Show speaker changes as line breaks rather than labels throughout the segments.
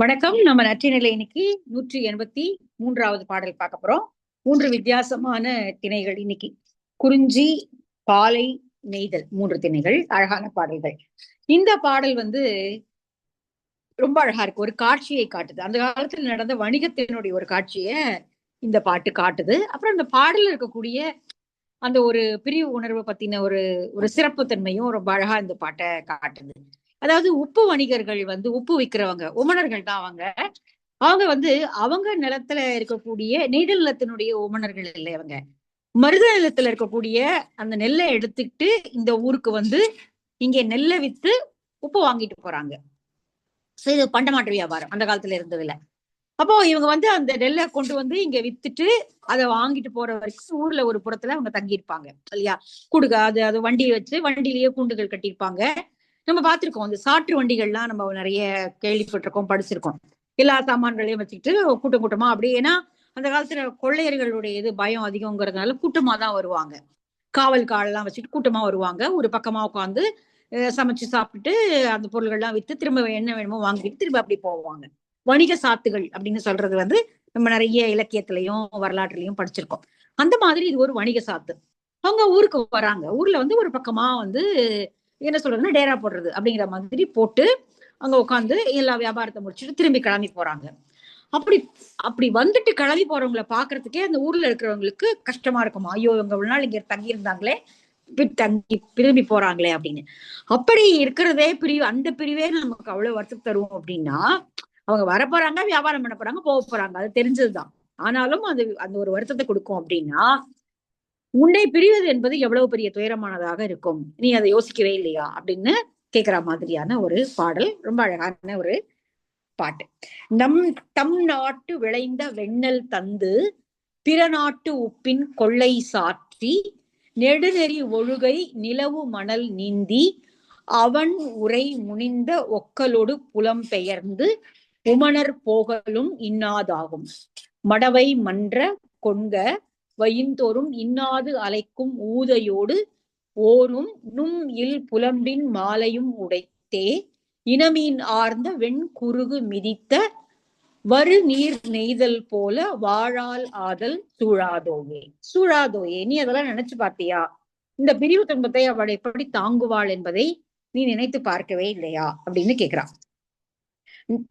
வணக்கம். நம்ம நற்றினிலை இன்னைக்கு நூற்றி எண்பத்தி மூன்றாவது பாடல் பார்க்க போறோம். மூன்று வித்தியாசமான திணைகள் இன்னைக்கு. குறிஞ்சி பாலை நெய்தல் மூன்று திணைகள் அழகான பாடல்கள். இந்த பாடல் வந்து ரொம்ப அழகா இருக்கு. ஒரு காட்சியை காட்டுது. அந்த காலத்துல நடந்த வணிகத்தினுடைய ஒரு காட்சிய இந்த பாட்டு காட்டுது. அப்புறம் அந்த பாடல் இருக்கக்கூடிய அந்த ஒரு பிரிவு உணர்வை பத்தின ஒரு ஒரு சிறப்பு தன்மையும் ரொம்ப அழகா இந்த பாட்டை காட்டுது. அதாவது உப்பு வணிகர்கள் வந்து உப்பு விற்கிறவங்க உமணர்கள் தான் அவங்க. அவங்க வந்து அவங்க நிலத்துல இருக்கக்கூடிய நெய்தல் நிலத்தினுடைய உமணர்கள் இல்லை அவங்க. மருத நிலத்துல இருக்கக்கூடிய அந்த நெல்லை எடுத்துக்கிட்டு இந்த ஊருக்கு வந்து இங்க நெல்லை வித்து உப்பு வாங்கிட்டு போறாங்க. சோ இது பண்டமாற்று வியாபாரம் அந்த காலத்துல இருந்ததுல. அப்போ இவங்க வந்து அந்த நெல்லை கொண்டு வந்து இங்க வித்துட்டு அதை வாங்கிட்டு போற வரைக்கும் ஊர்ல ஒரு புறத்துல அவங்க தங்கியிருப்பாங்க இல்லையா? குடுக அது அது வண்டியை வச்சு வண்டியிலேயே கூண்டுகள் கட்டியிருப்பாங்க. நம்ம பார்த்திருக்கோம் இந்த சாற்று வண்டிகள்லாம் நம்ம நிறைய கேள்விப்பட்டிருக்கோம் படிச்சிருக்கோம். எல்லா சாமான்களையும் வச்சுக்கிட்டு கூட்டம் கூட்டமா அப்படி ஏன்னா அந்த காலத்துல கொள்ளையர்களுடைய இது பயம் அதிகங்கிறதுனால கூட்டமா தான் வருவாங்க. காவல் காலெல்லாம் வச்சுட்டு கூட்டமா வருவாங்க. ஒரு பக்கமா உட்காந்து சமைச்சு சாப்பிட்டுட்டு அந்த பொருள்கள்லாம் வித்து திரும்ப என்ன வேணுமோ வாங்கிட்டு திரும்ப அப்படி போவாங்க. வணிக சாத்துகள் அப்படின்னு சொல்றது வந்து நம்ம நிறைய இலக்கியத்திலையும் வரலாற்றுலையும் படிச்சிருக்கோம். அந்த மாதிரி இது ஒரு வணிக சாத்து. அவங்க ஊருக்கு வராங்க. ஊர்ல வந்து ஒரு பக்கமா வந்து என்ன சொல்றதுன்னா டேரா போடுறது அப்படிங்கிற மாதிரி போட்டு அங்க உட்காந்து எல்லா வியாபாரத்தை முடிச்சுட்டு திரும்பி கிளம்பி போறாங்க. அப்படி அப்படி வந்துட்டு கிளம்பி போறவங்கள பாக்குறதுக்கே அந்த ஊர்ல இருக்கிறவங்களுக்கு கஷ்டமா இருக்குமா? ஐயோ இவங்க இவ்வளவு நாள் இங்க தங்கி இருந்தாங்களே தங்கி திரும்பி போறாங்களே அப்படின்னு. அப்படி இருக்கிறதே பிரிவு அந்த பிரிவே நமக்கு அவ்வளவு வருத்தம் தருவோம் அப்படின்னா அவங்க வர போறாங்க வியாபாரம் பண்ண போறாங்க போக போறாங்க. அது தெரிஞ்சதுதான். ஆனாலும் அது அந்த ஒரு வருத்தத்தை கொடுக்கும் அப்படின்னா உன்னை பிரிவது என்பது எவ்வளவு பெரிய துயரமானதாக இருக்கும்? நீ அதை யோசிக்கவே இல்லையா? அப்படின்னு கேக்குற மாதிரியான ஒரு பாடல். ரொம்ப அழகான ஒரு பாட்டு. நம் தம் நாட்டு விளைந்த வெண்ணல் தந்து பிற நாட்டு உப்பின் கொள்ளை சாற்றி நெடுநெறி ஒழுகை நிலவு மணல் நீந்தி அவன் உரை முனிந்த ஒக்கலோடு புலம் பெயர்ந்து உமணர் போகலும் இன்னாதாகும். மடவை மன்ற கொண்க வயின்தோறும் இன்னாது அலைக்கும் ஊதையோடு ஓரும் நும் இல் புலம்பின் மாலையும் உடைத்தே. இனமீன் ஆர்ந்த வெண்குருகு மிதித்த வறு நீர் நெய்தல் போல வாழால் ஆதல் சூழாதோயே. சூழாதோயே. நீ அதெல்லாம் நினைச்சு பார்த்தியா? இந்த பிரிவு துன்பத்தை அவள் எப்படி தாங்குவாள் என்பதை நீ நினைத்து பார்க்கவே இல்லையா? அப்படின்னு கேக்குறான்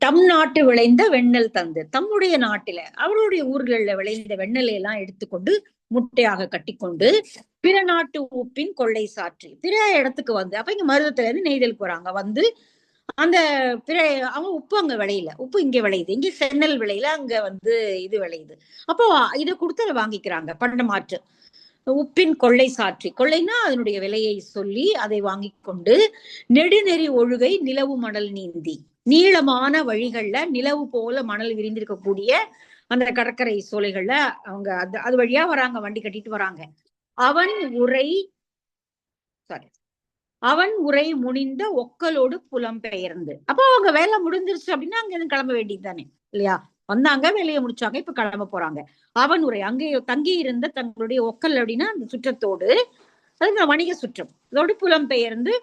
தம் நாட்டு விளைந்த வெண்ணெல் தந்து. தம்முடைய நாட்டில அவருடைய ஊர்களில் விளைந்த வெண்ணலை எல்லாம் எடுத்துக்கொண்டு முட்டையாக கட்டிக்கொண்டு பிற நாட்டு உப்பின் கொள்ளை சாற்றி பிற இடத்துக்கு வந்து அப்ப இங்க மருதத்துல இருந்து நெய்தல் போறாங்க வந்து அந்த பிற அவங்க உப்பு அங்க விளையல. உப்பு இங்க விளையுது. இங்க சென்னல் விளையில அங்க வந்து இது விளையுது. அப்போ இதை கொடுத்து அதை வாங்கிக்கிறாங்க பண்டமாற்று உப்பின் கொள்ளை சாற்றி. கொள்ளைனா அதனுடைய விலையை சொல்லி அதை வாங்கி கொண்டு நெடுநெறி ஒழுகை நிலவு மணல் நீந்தி. நீளமான வழிகள்ல நிலவு போல மணல் விரிந்திருக்கக்கூடிய அந்த கடற்கரை சோலைகள்ல அவங்க அது அது வழியா வராங்க வண்டி கட்டிட்டு வராங்க. அவன் உரை சாரி அவன் உரை முனிந்த ஒக்கலோடு புலம் பெயர்ந்து. அப்போ அவங்க வேலை முடிஞ்சிருச்சு அப்படின்னா அங்க இருந்து கிளம்ப வேண்டியது தானே இல்லையா? வந்தாங்க வேலையை முடிச்சாங்க இப்ப கிளம்ப போறாங்க. அவன் உரை அங்கே தங்கி இருந்த தங்களுடைய ஒக்கல் அப்படின்னா அந்த சுற்றத்தோடு அது வணிக சுற்றம். அதோடு புலம்பெயர்ந்து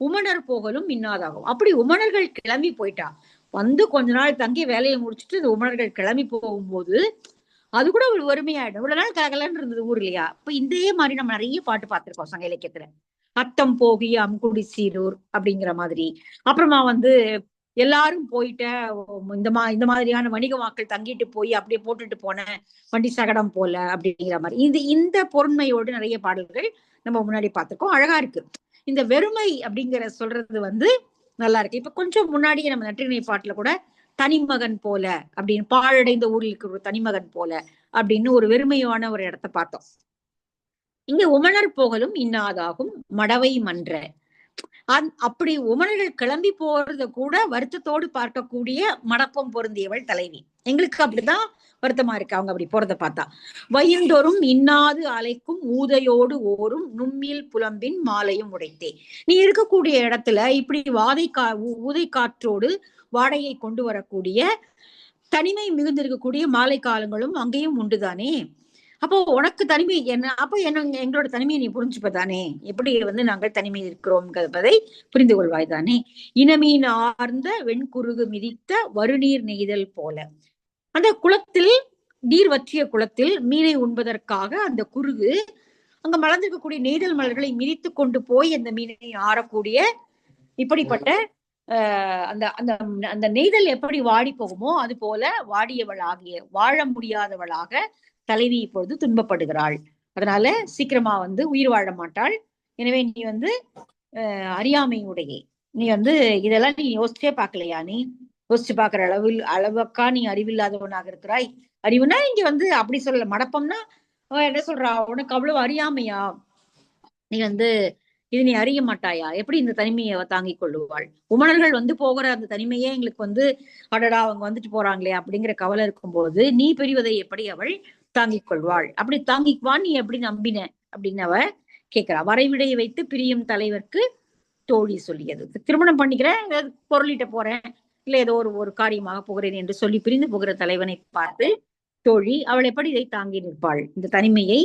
உமனர் போகலும் இன்னாதாகும். அப்படி உமனர்கள் கிளம்பி போயிட்டா. வந்து கொஞ்ச நாள் தங்கி வேலையை முடிச்சுட்டு இந்த உமனர்கள் கிளம்பி போகும்போது அது கூட ஒரு வறுமையாயிடும். இவ்வளவு நாள் கலகலன்னு இருந்தது ஊர் இல்லையா இப்ப இதே மாதிரி நம்ம நிறைய பாட்டு பார்த்திருக்கோம் சங்க இலக்கியத்துல. அத்தம் போகி அம்குடி சீரூர் அப்படிங்கிற மாதிரி. அப்புறமா வந்து எல்லாரும் போயிட்ட இந்த மா இந்த மாதிரியான வணிக வாக்கள் தங்கிட்டு போய் அப்படியே போட்டுட்டு போன வண்டி சகடம் போல அப்படிங்கிற மாதிரி. இது இந்த பொருண்மையோடு நிறைய பாடல்கள் நம்ம முன்னாடி பார்த்திருக்கோம். அழகா இருக்கு. இந்த வெறுமை அப்படிங்கிற சொல்றது வந்து நல்லா இருக்கு. இப்ப கொஞ்சம் முன்னாடியே நம்ம நற்றினை பாட்டுல கூட தனிமகன் போல அப்படின்னு பாழடைந்த ஊரில் இருக்கிற ஒரு தனிமகன் போல அப்படின்னு ஒரு வெறுமையான ஒரு இடத்த பார்த்தோம். இங்க உமணர் போகலும் இன்னாதாகும் மடவை மன்ற அப்படி உமனர்கள் கிளம்பி போறத கூட வருத்தத்தோடு பார்க்கக்கூடிய மடப்பம் பொருந்தியவள் தலைவி. எங்களுக்கு அப்படிதான் வருத்தமா இருக்கு. அவங்க அப்படி போறத பார்த்தா. வயந்தொரும் இன்னாது அலைக்கும் ஊதையோடு ஓரும் நும்மில் புலம்பின் மாலையும் உடைத்தே. நீ இருக்கக்கூடிய இடத்துல இப்படி வாதை கா ஊதை காற்றோடு வாடகை கொண்டு வரக்கூடிய தனிமை மிகுந்திருக்கக்கூடிய மாலை காலங்களும் அங்கேயும் உண்டுதானே? அப்போ உனக்கு தனிமை என்ன? அப்போ என்ன எங்களோட தனிமையை நீ புரிஞ்சுப்ப தானே எப்படி வந்து நாங்கள் தனிமை இருக்கிறோம் என்பதை புரிந்து கொள்வாய் தானே இனமீன் ஆர்ந்த வெண்குருகு மிதித்த வருநீர் நெய்தல் போல. அந்த குளத்தில் நீர் வற்றிய குளத்தில் மீனை உண்பதற்காக அந்த குருகு அங்க மலர்ந்திருக்கக்கூடிய நெய்தல் மலர்களை மிதித்து கொண்டு போய் அந்த மீனை ஆறக்கூடிய இப்படிப்பட்ட ஆஹ் அந்த அந்த அந்த நெய்தல் எப்படி வாடி போகுமோ அது போல வாடியவளாகிய வாழ முடியாதவளாக தலைவி இப்பொழுது துன்பப்படுகிறாள். அதனால சீக்கிரமா வந்து உயிர் வாழ மாட்டாள். எனவே நீ வந்து அஹ் அறியாமையுடைய. நீ வந்து இதெல்லாம் நீ யோசிச்சே பார்க்கலையா நீ? யோசிச்சு பார்க்கிற அளவில் அளவுக்கா நீ அறிவில்லாதவனாக இருக்கிறாய்? அறிவுனா இங்க வந்து அப்படி சொல்லல. மடப்பம்னா என்ன சொல்றா? உனக்கு அவ்வளவு அறியாமையா? நீ வந்து இது நீ அறிய மாட்டாயா? எப்படி இந்த தனிமையை அவ தாங்கிக் கொள்ளுவாள்? உமணர்கள் வந்து போகிற அந்த தனிமையே எங்களுக்கு வந்து அடடா அவங்க வந்துட்டு போறாங்களே அப்படிங்கிற கவலை இருக்கும்போது நீ பிரிவதை எப்படி அவள் தாங்கிக் கொள்வாள் அப்படி தாங்கிக்குவான். நீ எப்படி நம்பின? அப்படின்னு அவ கேட்கிறா. வரைவிடையை வைத்து பிரியும் தலைவர்க்கு தோழி சொல்லியது. திருமணம் பண்ணிக்கிறேன் ஏதாவது பொருளிட்ட போறேன் இல்ல ஏதோ ஒரு ஒரு காரியமாக போகிறேன் என்று சொல்லி பிரிந்து போகிற தலைவனை பார்த்து தோழி அவள் எப்படி இதை தாங்கி நிற்பாள்? இந்த தனிமையை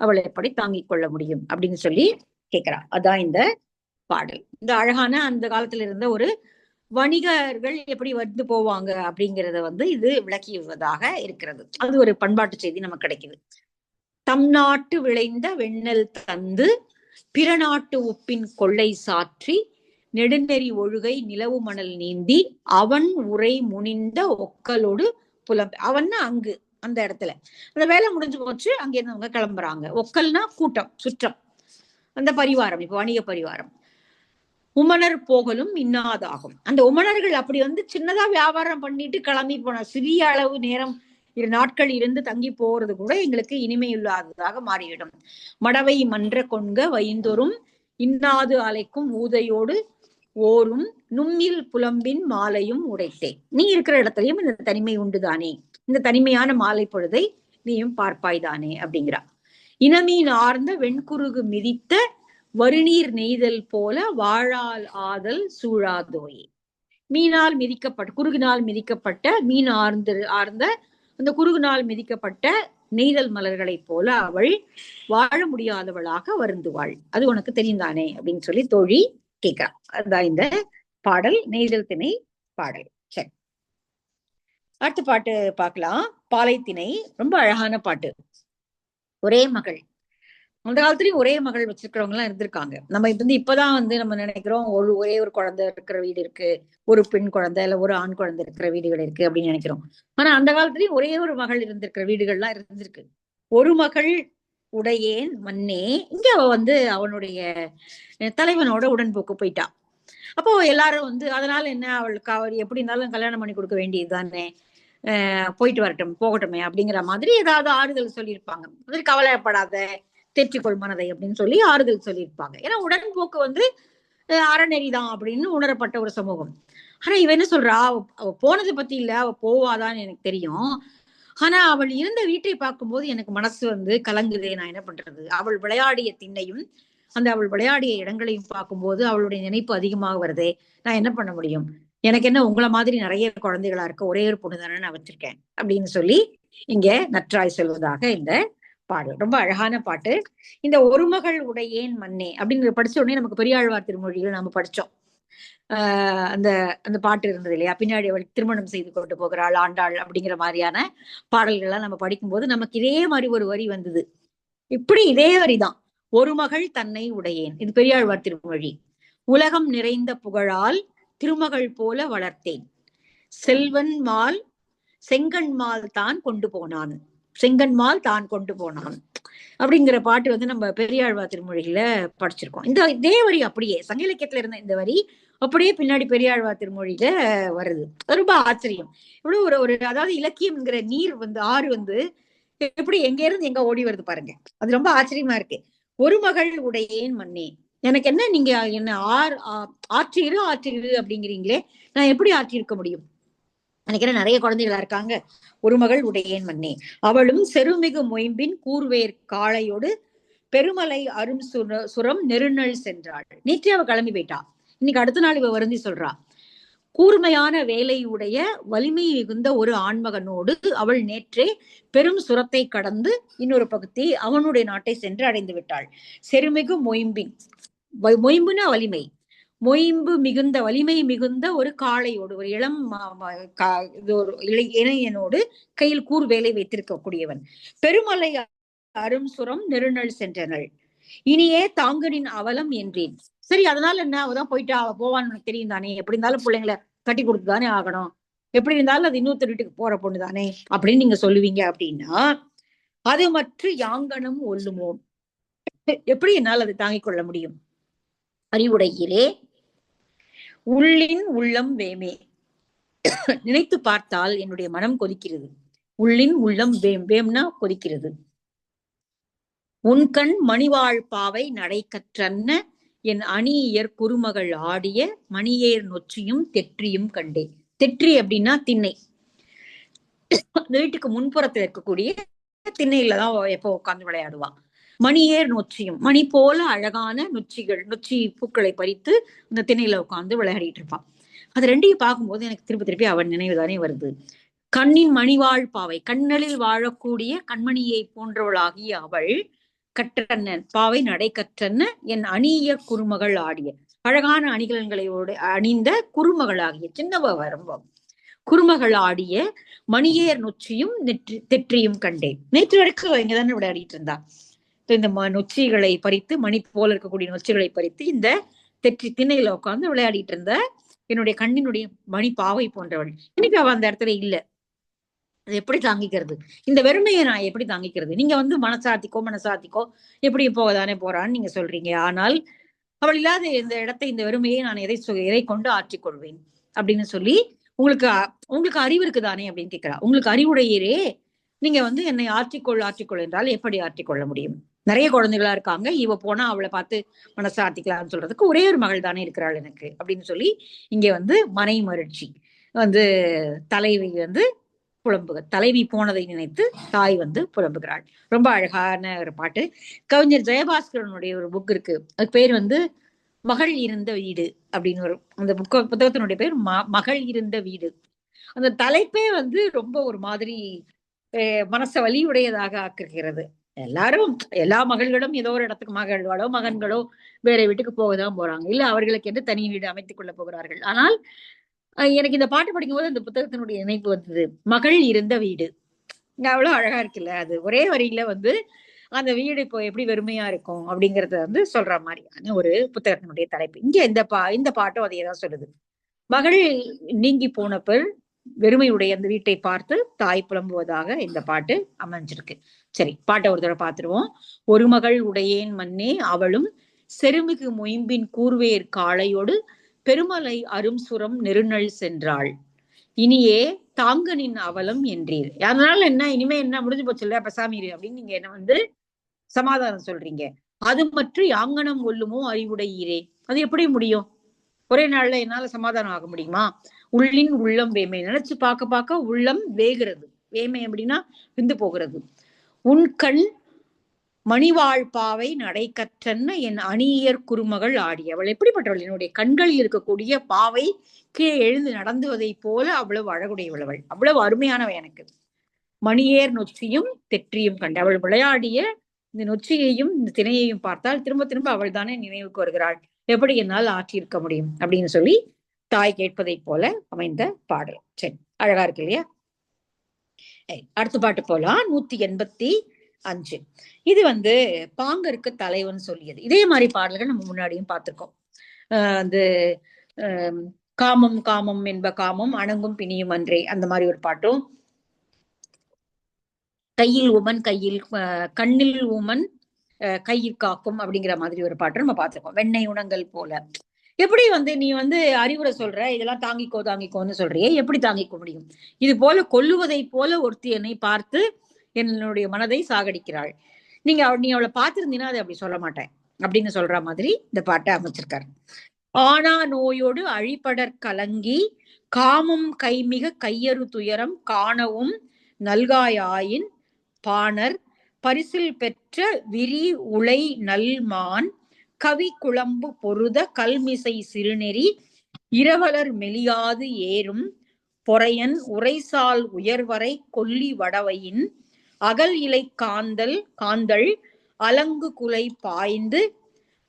அவள் எப்படி தாங்கிக் கொள்ள முடியும்? அப்படின்னு சொல்லி கேட்கிறா. அதான் இந்த பாடல். இந்த அழகான அந்த காலத்துல இருந்த ஒரு வணிகர்கள் எப்படி வந்து போவாங்க அப்படிங்கிறத வந்து இது விளக்கியுவதாக இருக்கிறது. அது ஒரு பண்பாட்டு செய்தி நமக்கு கிடைக்குது. தம் நாட்டு விளைந்த வெண்ணெல் தந்து பிற நாட்டு உப்பின் கொள்ளை சாற்றி நெடுநெறி ஒழுகை நிலவு மணல் நீந்தி அவன் உரை முனிந்த ஒக்கலோடு புலம் அவன்னா அங்கு அந்த இடத்துல. அந்த வேலை முடிஞ்சு போச்சு அங்க இருந்தவங்க கிளம்புறாங்க. ஒக்கல்னா கூட்டம் சுற்றம். அந்த பரிவாரம் இப்ப வணிக பரிவாரம். உமனர் போகலும் இன்னாதாகும். அந்த உமனர்கள் அப்படி வந்து சின்னதா வியாபாரம் பண்ணிட்டு கிளம்பி போன சிறிய அளவு நேரம் இரு நாட்கள் இருந்து தங்கி போறது கூட எங்களுக்கு இனிமையில்லாததாக மாறிவிடும். மடவை மன்ற கொண்க வைந்தொரும் இன்னாது அலைக்கும் ஊதையோடு ஓரும் நும்மில் புலம்பின் மாலையும் உடைத்தேன் நீ இருக்கிற இடத்துலயும் இந்த தனிமை உண்டுதானே. இந்த தனிமையான மாலை பொழுதை நீயும் பார்ப்பாய்தானே அப்படிங்கிறா. இனமீன் ஆர்ந்த வெண்குருகு மிதித்த வருநீர் நெய்தல் போல வாழால் ஆதல் சூழாதோயே. மீனால் மிதிக்கப்பட்ட குறுகினால் மிதிக்கப்பட்ட மீன் ஆர்ந்து ஆர்ந்த அந்த குறுகினால் மிதிக்கப்பட்ட நெய்தல் மலர்களைப் போல அவள் வாழ முடியாதவளாக வருந்துவாள். அது உனக்கு தெரியுந்தானே அப்படின்னு சொல்லி தோழி கேட்கிறா அதான் இந்த பாடல் நெய்தல் திணை பாடல். சரி. அடுத்த பாட்டு பார்க்கலாம். பாலைத்திணை. ரொம்ப அழகான பாட்டு. ஒரே மகள். அந்த காலத்துலயும் ஒரே மகள் வச்சிருக்கிறவங்க எல்லாம் இருந்திருக்காங்க. நம்ம இது வந்து இப்பதான் வந்து நம்ம நினைக்கிறோம் ஒரு ஒரே ஒரு குழந்தை இருக்கிற வீடு இருக்கு ஒரு பெண் குழந்தை இல்ல ஒரு ஆண் குழந்தை இருக்கிற வீடுகள் இருக்கு அப்படின்னு நினைக்கிறோம். ஆனா அந்த காலத்துலயும் ஒரே ஒரு மகள் இருந்திருக்கிற வீடுகள்லாம் இருந்திருக்கு. ஒரு மகள் உடையேன் மன்னே இங்க அவ வந்து அவனுடைய தலைவனோட உடன்போக்கு போயிட்டா. அப்போ எல்லாரும் வந்து அதனால என்ன அவளுக்கு அவர் எப்படி இருந்தாலும் கல்யாணம் பண்ணி கொடுக்க வேண்டியது தானே போயிட்டு வரட்டும் போகட்டுமே அப்படிங்கிற மாதிரி ஏதாவது ஆறுதல் சொல்லியிருப்பாங்க. அதற்கு கவலைப்படாத தேற்றிக்கொள் மனதை அப்படின்னு சொல்லி ஆறுதல் சொல்லியிருப்பாங்க. ஏன்னா உடன்போக்கு வந்து அறநெறிதான் அப்படின்னு உணரப்பட்ட ஒரு சமூகம். ஆனா இவ என்ன சொல்றா? அவ போனதை பத்தி இல்ல. அவ போவாதான்னு எனக்கு தெரியும். ஆனா அவள் இருந்த வீட்டை பார்க்கும்போது எனக்கு மனசு வந்து கலங்குதே. நான் என்ன பண்றது? அவள் விளையாடிய திண்ணையும் அந்த அவள் விளையாடிய இடங்களையும் பார்க்கும்போது அவளுடைய நினைப்பு அதிகமாக வருதே. நான் என்ன பண்ண முடியும்? எனக்கு என்ன உங்களை மாதிரி நிறைய குழந்தைகளா இருக்க ஒரே ஒரு பொண்ணு தானே நான் வச்சிருக்கேன் அப்படின்னு சொல்லி இங்க நற்றாய் சொல்வதாக இந்த பாடல் ரொம்ப அழகான பாட்டு. இந்த ஒரு மகள் உடையேன் மண்ணே அப்படின்னு படிச்ச உடனே நமக்கு பெரியாழ்வார் திருமொழிகள் நம்ம படிச்சோம். ஆஹ் அந்த அந்த பாட்டு இருந்தது இல்லையா? பின்னாடி அவள் திருமணம் செய்து கொண்டு போகிறாள் ஆண்டாள் அப்படிங்கிற மாதிரியான பாடல்கள்லாம் நம்ம படிக்கும்போது நமக்கு இதே மாதிரி ஒரு வரி வந்தது. இப்படி இதே வரிதான் ஒரு மகள் தன்னை உடையேன். இது பெரியாழ்வார் திருமொழி. உலகம் நிறைந்த புகழால் திருமகள் போல வளர்த்தேன். செல்வன் மால் செங்கண்மால் தான் கொண்டு போனான். செங்கன்மால் தான் கொண்டு போனான். அப்படிங்கிற பாட்டு வந்து நம்ம பெரியாழ்வா திருமொழியில படிச்சிருக்கோம். இந்த இதே வரி அப்படியே சங்க இலக்கியத்துல இருந்த இந்த வரி அப்படியே பின்னாடி பெரியாழ்வா திருமொழியில வருது. ரொம்ப ஆச்சரியம். இவ்வளவு ஒரு ஒரு அதாவது இலக்கியம்ங்கிற நீர் வந்து ஆறு வந்து எப்படி எங்க இருந்து எங்க ஓடி வருது பாருங்க. அது ரொம்ப ஆச்சரியமா இருக்கு. ஒரு மகள் உடையேன் மன்னே. எனக்கு என்ன நீங்க என்ன ஆர் ஆற்றிரு ஆற்றிரு அப்படிங்கிறீங்களே நான் எப்படி ஆற்றிருக்க முடியும்? நினைக்கிறேன் நிறைய குழந்தைகளா இருக்காங்க. ஒரு மகள் உடையேன் மண்ணே அவளும் செருமிகு மொயம்பின் கூர்வேர் காளையோடு பெருமலை அரும் சுர சுரம் நெருநல் சென்றாள். நேற்று அவ கிளம்பி போயிட்டா. இன்னைக்கு அடுத்த நாள் இவ வருந்தி சொல்றா. கூர்மையான வேலையுடைய வலிமை மிகுந்த ஒரு ஆண்மகனோடு அவள் நேற்றே பெரும் சுரத்தை கடந்து இன்னொரு பகுதி அவனுடைய நாட்டை சென்று அடைந்து விட்டாள். செருமிகு மொயம்பின் வ- மொயம்புனா வலிமை. மொயம்பு மிகுந்த வலிமை மிகுந்த ஒரு காளையோடு ஒரு இளம் இது ஒரு இளை- இணையனோடு கையில் கூர் வேலை வைத்திருக்கக்கூடியவன். பெருமலை அரும் சுரம் நெருநல் சென்றனள். இனியே தாங்கனின் அவலம் என்றேன். சரி அதனால என்ன? அவதான் போயிட்டா அவ போவான்னு உனக்கு தெரியும் தானே? எப்படி இருந்தாலும் பிள்ளைங்களை கட்டி கொடுத்து தானே ஆகணும். எப்படி இருந்தாலும் அது இன்னொருத்தர் வீட்டுக்கு போற பொண்ணு தானே? அப்படின்னு நீங்க சொல்லுவீங்க அப்படின்னா அது மற்ற யாங்கனம் ஒல்லுமோ? எப்படி என்னால் அதை தாங்கிக் கொள்ள முடியும்? அறிவுடையிலே உள்ளின் உள்ளம் வேமே. நினைத்து பார்த்தால் என்னுடைய மனம் கொதிக்கிறது. உள்ளின் உள்ளம் வேம் வேம்னா கொதிக்கிறது. உன் கண் மணிவாழ் பாவை நடை கற்றன்ன என் அணியர் குறுமகள் ஆடிய மணியேர் நொச்சியும் தெற்றியும் கண்டேன் தெற்றி அப்படின்னா திண்ணை. அந்த வீட்டுக்கு முன்புறத்துல இருக்கக்கூடிய திண்ணையில தான் எப்போ உட்கார்ந்து விளையாடுவான் மணியேர் நொச்சியும். மணி போல அழகான நொச்சிகள் நொச்சி பூக்களை பறித்து அந்த திணையில உட்கார்ந்து விளையாடிட்டு இருப்பான் அது ரெண்டையும் பார்க்கும்போது எனக்கு திருப்பி திருப்பி அவன் நினைவு தானே வருது. கண்ணின் மணிவாழ் பாவை கண்ணலில் வாழக்கூடிய கண்மணியை போன்றவளாகிய அவள் கற்றன்னன் பாவை நடை கற்றன்ன என் அணிய குறுமகள் ஆடிய அழகான அணிகலன்களோடு அணிந்த குறுமகளாகிய சின்னவ வரம்பம். குறுமகள் ஆடிய மணியேர் நொச்சியும் நெற்றி தெற்றியும் கண்டேன். நேற்று வரைக்கும் இங்கதானே விளையாடிட்டு இருந்தா. இந்த ம- நொச்சிகளை பறித்து மணி போல இருக்கக்கூடிய நொச்சிகளை பறித்து இந்த தெற்றி திண்ணையில உட்கார்ந்து விளையாடிட்டு இருந்த என்னுடைய கண்ணினுடைய மணி பாவை போன்றவள். இன்னைக்கு அவ அந்த இடத்துல இல்ல. அது எப்படி தாங்கிக்கிறது? இந்த வெறுமையை நான் எப்படி தாங்கிக்கிறது? நீங்க வந்து மனசாத்திக்கோ மனசாத்திக்கோ எப்படி போகதானே போறான்னு நீங்க சொல்றீங்க. ஆனால் அவள் இல்லாத இந்த இடத்தை இந்த வெறுமையை நான் எதை எதை கொண்டு ஆற்றிக்கொள்வேன்? அப்படின்னு சொல்லி உங்களுக்கு உங்களுக்கு அறிவு இருக்குதானே அப்படின்னு கேட்கிறா. உங்களுக்கு அறிவுடையரே. நீங்க வந்து என்னை ஆற்றிக்கொள் ஆற்றிக்கொள் என்றால் எப்படி ஆற்றிக்கொள்ள முடியும்? நிறைய குழந்தைகளா இருக்காங்க. இவ போனா அவளை பார்த்து மனசை ஆத்திக்கலாம்னு சொல்றதுக்கு ஒரே ஒரு மகள் தானே இருக்கிறாள் எனக்கு அப்படின்னு சொல்லி இங்க வந்து மனை மகிழ்ச்சி வந்து தலைவி வந்து புலம்புக தலைவி போனதை நினைத்து தாய் வந்து புலம்புகிறாள். ரொம்ப அழகான ஒரு பாட்டு. கவிஞர் ஜெயபாஸ்கரனுடைய ஒரு புக் இருக்கு. அது பேர் வந்து மகள் இருந்த வீடு அப்படின்னு ஒரு அந்த புக்க புத்தகத்தினுடைய பேர் ம- மகள் இருந்த வீடு. அந்த தலைப்பே வந்து ரொம்ப ஒரு மாதிரி அஹ், மனச வலியுடையதாக ஆக்குகிறது. எல்லாரும் எல்லா மகள்களும் ஏதோ ஒரு இடத்துக்கு மகள்களோ மகன்களோ வேற வீட்டுக்கு போகதான் போறாங்க. இல்ல அவர்களுக்கு என்று தனி வீடு அமைத்துக் கொள்ள போகிறார்கள். ஆனால் எனக்கு இந்த பாட்டு படிக்கும்போது அந்த புத்தகத்தினுடைய நினைப்பு வந்தது. மகள் இருந்த வீடு. இங்க அவ்வளவு அழகா இருக்குல்ல அது ஒரே வரியில வந்து அந்த வீடு இப்போ எப்படி வெறுமையா இருக்கும் அப்படிங்கறத வந்து சொல்ற மாதிரியான ஒரு புத்தகத்தினுடைய தலைப்பு. இங்க இந்த பா இந்த பாட்டும் அதையே தான் சொல்லுது. மகள் நீங்கி போன பிற் வெறுமையுடைய அந்த வீட்டை பார்த்து தாய் புலம்புவதாக இந்த பாட்டு அமைஞ்சிருக்கு. சரி பாட்டை ஒரு தடவை பார்த்துருவோம். ஒரு மகள் உடையேன் மன்னே அவளும் செருமிகு மொயம்பின் கூர்வேர் காளையோடு பெருமலை அரும் சுரம் நெருநல் சென்றாள். இனியே தாங்கனின் அவலம் என்றீர். அதனால என்ன? இனிமே என்ன? முடிஞ்சு போச்சு இல்லையா? பெசாமி அப்படின்னு நீங்க என்ன வந்து சமாதானம் சொல்றீங்க. அது மற்றும் யாங்கனம் ஒல்லுமோ அறிவுடையீரே. அது எப்படி முடியும்? ஒரே நாள்ல என்னால சமாதானம் ஆக முடியுமா? உள்ளின் உள்ளம் வேமை. நினைச்சு பார்க்க பார்க்க உள்ளம் வேகிறது. வேமை அப்படின்னா விந்து போகிறது. உன் கண் மணிவாழ்பாவை நடை கற்றன்ன என் அணியர் குறுமகள் ஆடியவள் எப்படிப்பட்டவள்? என்னுடைய கண்களில் இருக்கக்கூடிய பாவை கீழே எழுந்து நடந்துவதை போல அவ்வளவு அழகுடையவள் அவ்வளவு அருமையானவை எனக்கு. மணியேர் நொச்சியும் தெற்றியும் கண்டு. அவள் விளையாடிய இந்த நொச்சியையும் இந்த திணையையும் பார்த்தால் திரும்ப திரும்ப அவள் தானே நினைவுக்கு வருகிறாள். எப்படி என்னால் ஆற்றியிருக்க முடியும்? அப்படின்னு சொல்லி தாய் கேட்பதைப் போல அமைந்த பாடல். சரி அழகா இருக்கு இல்லையா? அடுத்த பாட்டு போலாம். நூத்தி எண்பத்தி அஞ்சு. இது வந்து பாங்கருக்கு தலைவன் சொல்லியது. இதே மாதிரி பாடல்கள் நம்ம முன்னாடியும் பார்த்திருக்கோம். ஆஹ் அந்த காமம் காமம் என்ப காமம் அணங்கும் பிணியும் அன்றே அந்த மாதிரி ஒரு பாட்டும். கையில் உமன் கையில் கண்ணில் உமன் கையில் காக்கும் அப்படிங்கிற மாதிரி ஒரு பாட்டு நம்ம பார்த்திருக்கோம். வெண்ணெய் உணங்கள் போல. எப்படி வந்து நீ வந்து அறிவுரை சொல்ற? இதெல்லாம் தாங்கிக்கோ தாங்கிக்கோன்னு சொல்றியே. எப்படி தாங்கிக்க முடியும்? இது போல கொல்லுவதை போல ஒருத்தி என்னை பார்த்து என்னுடைய மனதை சாகடிக்கிறாள். நீங்க அவ- நீ அவளை பார்த்திருந்தீங்கன்னா அதை அப்படி சொல்ல மாட்டேன். அப்படின்னு சொல்ற மாதிரி இந்த பாட்டை அமைச்சிருக்காரு. ஆனா நோயோடு அழிபடற் கலங்கி காமம் கைமிக கையறு துயரம் காணவும் நல்காயாயின் பாணர். பரிசில் பெற்ற விரி உலை நல்மான் கவி குழம்பு பொருத கல்மிசை சிறுநெறி இரவலர் மெலியாது ஏறும் பொறையன் உரைசால் உயர்வரை கொல்லி வடவையின் அகல் இலை காந்தல் காந்தள் அலங்கு குலை பாய்ந்து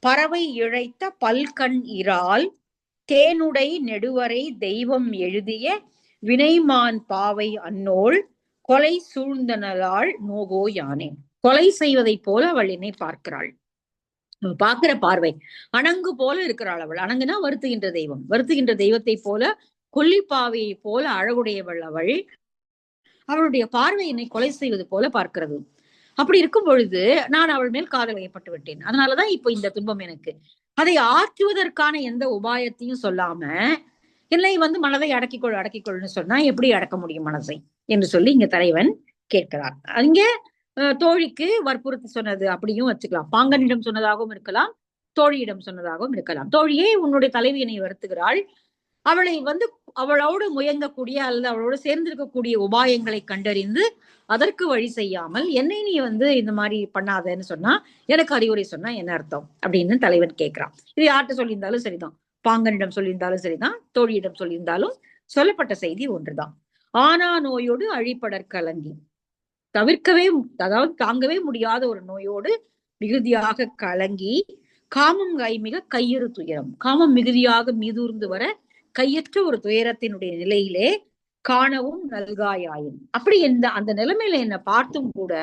பறவை இழைத்த பல்கண் இறால் தேனுடை நெடுவரை தெய்வம் எழுதிய வினைமான் பாவை அன்னோள் கொலை சூழ்ந்தனலாள் நோகோ யானே கொலை செய்வதைப் போல அவள் என்னை பார்க்கிறாள். பார்க்கிற பார்வை. அணங்கு போல இருக்கிறாள் அவள். அணங்குனா வருத்துகின்ற தெய்வம். வருத்துகின்ற தெய்வத்தை போல கொல்லிப்பாவையை போல அழகுடையவள் அவள். அவளுடைய பார்வை என்னை கொலை செய்வது போல பார்க்கிறது. அப்படி இருக்கும் பொழுது நான் அவள் மேல் காதல் வயப்பட்டு விட்டேன். அதனாலதான் இப்போ இந்த துன்பம் எனக்கு. அதை ஆற்றுவதற்கான எந்த உபாயத்தையும் சொல்லாம என்னை வந்து மனதை அடக்கிக்கொள் அடக்கிக்கொள்னு சொன்னா எப்படி அடக்க முடியும் மனசை? என்று சொல்லி இங்க தலைவன் கேட்கிறார். அங்கே தோழிக்கு வற்புறுத்தி சொன்னது அப்படியும் வச்சுக்கலாம். பாங்கனிடம் சொன்னதாகவும் இருக்கலாம் தோழியிடம் சொன்னதாகவும் இருக்கலாம். தோழியே உன்னுடைய தலைவியனை வருத்துகிறாள். அவளை வந்து அவளோடு முயங்கக்கூடிய அல்லது அவளோடு சேர்ந்திருக்கக்கூடிய உபாயங்களை கண்டறிந்து அதற்கு வழி செய்யாமல் என்னை நீ வந்து இந்த மாதிரி பண்ணாதன்னு சொன்னா எனக்கு அறிவுரை சொன்னா என்ன அர்த்தம்? அப்படின்னு தலைவன் கேட்கிறான். இது யார்கிட்ட சொல்லியிருந்தாலும் சரிதான். பாங்கனிடம் சொல்லியிருந்தாலும் சரிதான். தோழியிடம் சொல்லியிருந்தாலும் சொல்லப்பட்ட செய்தி ஒன்றுதான். ஆனா நோயோடு அழிப்படற் கலங்கி தவிர்க்கவே அதாவது தாங்கவே முடியாத ஒரு நோயோடு மிகுதியாக கலங்கி காமம் கைமிக கையறு துயரம். காமம் மிகுதியாக மீதூர்ந்து வர கையற்ற ஒரு துயரத்தினுடைய நிலையிலே காணவும் நல்காயாயின். அப்படி இந்த அந்த நிலைமையில என்ன பார்த்தும் கூட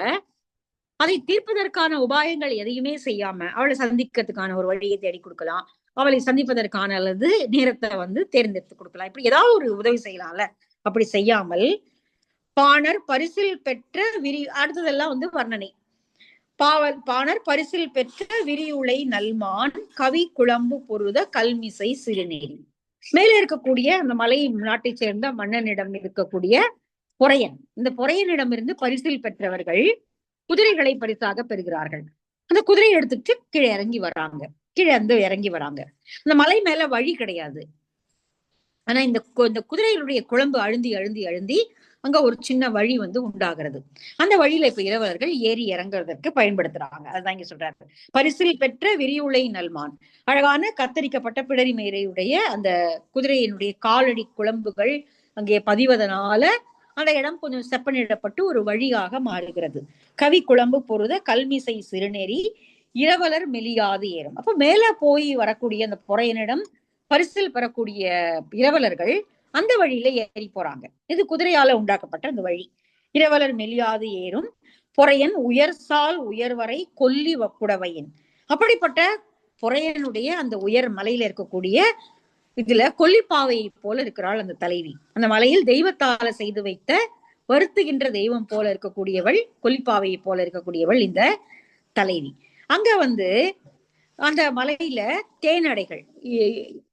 அதை தீர்ப்பதற்கான உபாயங்கள் எதையுமே செய்யாம அவளை சந்திக்கிறதுக்கான ஒரு வழியை தேடி கொடுக்கலாம். அவளை சந்திப்பதற்கான அல்லது நேரத்தை வந்து தேர்ந்தெடுத்து கொடுக்கலாம். இப்படி ஏதாவது ஒரு உதவி செய்யலாம்ல. அப்படி செய்யாமல் பாணர் பரிசில் பெற்ற விரி அடுத்ததெல்லாம் வந்து வர்ணனை. பாவல் பாணர் பரிசில் பெற்ற விரியுளை நல்மான் கவி குழம்பு பொருத கல்மிசை சிறுநீர். மேலே இருக்கக்கூடிய அந்த மலை நாட்டை சேர்ந்த மன்னனிடம் இருக்கக்கூடிய பொறையன். இந்த பொறையனிடம் இருந்து பரிசில் பெற்றவர்கள் குதிரைகளை பரிசாக பெறுகிறார்கள். அந்த குதிரையை எடுத்துட்டு கீழே இறங்கி வராங்க. கீழே வந்து இறங்கி வராங்க. அந்த மலை மேல வழி கிடையாது. ஆனா இந்த இந்த குதிரைகளுடைய குழம்பு அழுந்தி அழுந்தி அழுந்தி அங்க ஒரு சின்ன வழி வந்து உண்டாகிறது. அந்த வழியில இப்ப இரவலர்கள் ஏறி இறங்குறதற்கு பயன்படுத்துறாங்க. அதுதான் இங்க சொல்றாரு. பரிசில் பெற்ற விரியுளை நல்மான் அழகான கத்தரிக்கப்பட்ட பிடரி மேரையுடைய அந்த குதிரையினுடைய காலடி குழம்புகள் அங்கே பதிவதனால அந்த இடம் கொஞ்சம் செப்பனிடப்பட்டு ஒரு வழியாக மாறுகிறது. கவி குழம்பு பொருத கல்மிசை சிறுநெறி இரவலர் மெலியாது ஏறும். அப்ப மேல போய் வரக்கூடிய அந்த பொறையனிடம் பரிசில் பெறக்கூடிய இரவலர்கள் அந்த வழியில ஏறி போறாங்க. இது குதிரையால உண்டாக்கப்பட்ட அந்த வழி. இரவலர் மெலியாது ஏறும். பொறையன் உயர்சால் உயர்வரை கொல்லி வப்புடவையின். அப்படிப்பட்ட பொறையனுடைய அந்த உயர் மலையில இருக்கக்கூடிய இதுல கொல்லிப்பாவையை போல இருக்கிறாள் அந்த தலைவி. அந்த மலையில் தெய்வத்தால செய்து வைத்த வருத்துகின்ற தெய்வம் போல இருக்கக்கூடியவள் கொல்லிப்பாவையை போல இருக்கக்கூடியவள் இந்த தலைவி. அங்க வந்து அந்த மலையில தேனடைகள்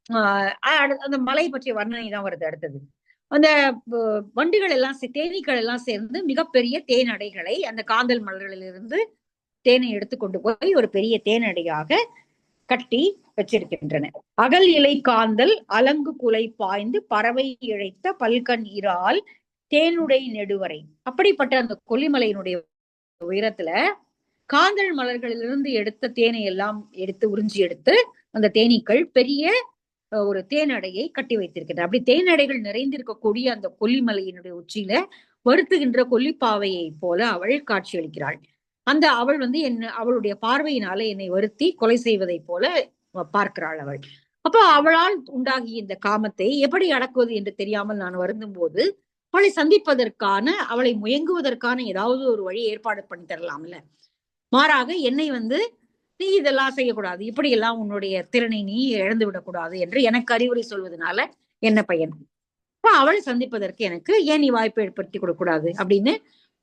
அந்த மலை பற்றிய வர்ணனை தான் வருது அடுத்தது. அந்த வண்டுகள் எல்லாம் தேனீக்கள் எல்லாம் சேர்ந்து மிகப்பெரிய தேனடைகளை அந்த காந்தல் மலர்களிலிருந்து தேனை எடுத்து கொண்டு போய் ஒரு பெரிய தேனடையாக கட்டி வச்சிருக்கின்றன. அகல் இலை காந்தல் அலங்கு குலை பாய்ந்து பறவை இழைத்த பல்கண் இறால் தேனுடை நெடுவரை. அப்படிப்பட்ட அந்த கொல்லிமலையினுடைய உயரத்துல காந்தல் மலர்களிலிருந்து எடுத்த தேனை எல்லாம் எடுத்து உறிஞ்சி எடுத்து அந்த தேனீக்கள் பெரிய ஒரு தேனடையை கட்டி வைத்திருக்கின்றன அப்படி தேனடைகள் நிறைந்திருக்கக்கூடிய அந்த கொல்லிமலையினுடைய உச்சியில வருத்துகின்ற கொல்லிப்பாவையை போல அவள் காட்சியளிக்கிறாள். அந்த அவள் வந்து என்ன அவளுடைய பார்வையினால என்னை வருத்தி கொலை செய்வதை போல பார்க்கிறாள் அவள். அப்போ அவளால் உண்டாகிய இந்த காமத்தை எப்படி அடக்குவது என்று தெரியாமல் நான் வருந்தும் போது அவளை சந்திப்பதற்கான அவளை முயங்குவதற்கான ஏதாவது ஒரு வழி ஏற்பாடு பண்ணி தரலாம்ல. மாறாக என்னை வந்து நீ இதெல்லாம் செய்யக்கூடாது. இப்படி எல்லாம் உன்னுடைய திறனை நீ இழந்து விடக்கூடாது என்று எனக்கு அறிவுரை சொல்வதனால என்ன பயன்? அப்ப அவளை சந்திப்பதற்கு எனக்கு ஏன் நீ வாய்ப்பு ஏற்படுத்தி கொடுக்கூடாது அப்படின்னு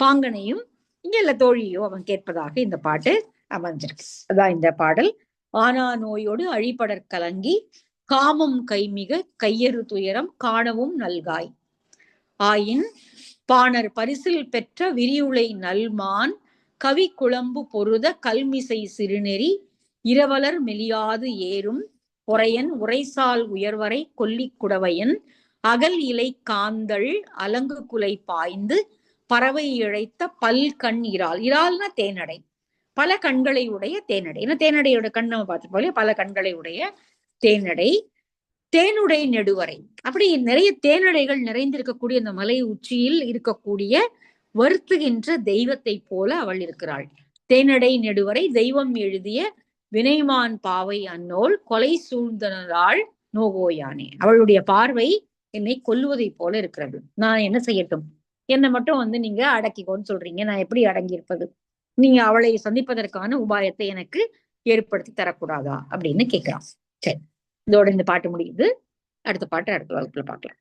பாங்கனையும் இங்க இல்ல தோழியோ அவன் கேட்பதாக இந்த பாட்டு அமைஞ்சிருக்கு. அதான் இந்த பாடல். ஆனா நோயோடு அழிப்படற் கலங்கி காமம் கைமிக கையறு துயரம் காணவும் நல்காய். ஆயின் பாணர் பரிசில் பெற்ற விரியுளை நல்மான் கவி குழம்பு பொருத கல்மிசை சிறுநெறி இரவலர் மெலியாது ஏறும் பொறையன் உரைசால் உயர்வரை கொல்லிக் குடவையன் அகல் இலை காந்தள் அலங்கு குலை பாய்ந்து பறவை இழைத்த பல் கண் இறால். இறால்னா தேனடை. பல கண்களை உடைய தேனடை. ஏன்னா தேனடையோட கண் நம்ம பார்த்துப்போம் பல கண்களை உடைய தேனடை. தேனுடை நெடுவரை. அப்படி நிறைய தேனடைகள் நிறைந்திருக்கக்கூடிய அந்த மலை உச்சியில் இருக்கக்கூடிய வருத்துகின்ற தெய்வத்தை போல அவள் இருக்கிறாள். தேனடை நெடுவரை தெய்வம் எழுதிய வினைமான் பாவை அன்னோல் கொலை சூழ்ந்தனராள் நோகோயானே. அவளுடைய பார்வை என்னை கொல்லுவதை போல இருக்கிறது. நான் என்ன செய்யட்டும்? என்னை மட்டும் வந்து நீங்க அடக்கிக்கோன்னு சொல்றீங்க. நான் எப்படி அடங்கி இருப்பது நீங்க அவளை சந்திப்பதற்கான உபாயத்தை எனக்கு ஏற்படுத்தி தரக்கூடாதா? அப்படின்னு கேட்கிறான். சரி. இதோட இந்த பாட்டு முடியுது. அடுத்த பாட்டு அடுத்த வகுப்புல பார்க்கலாம்.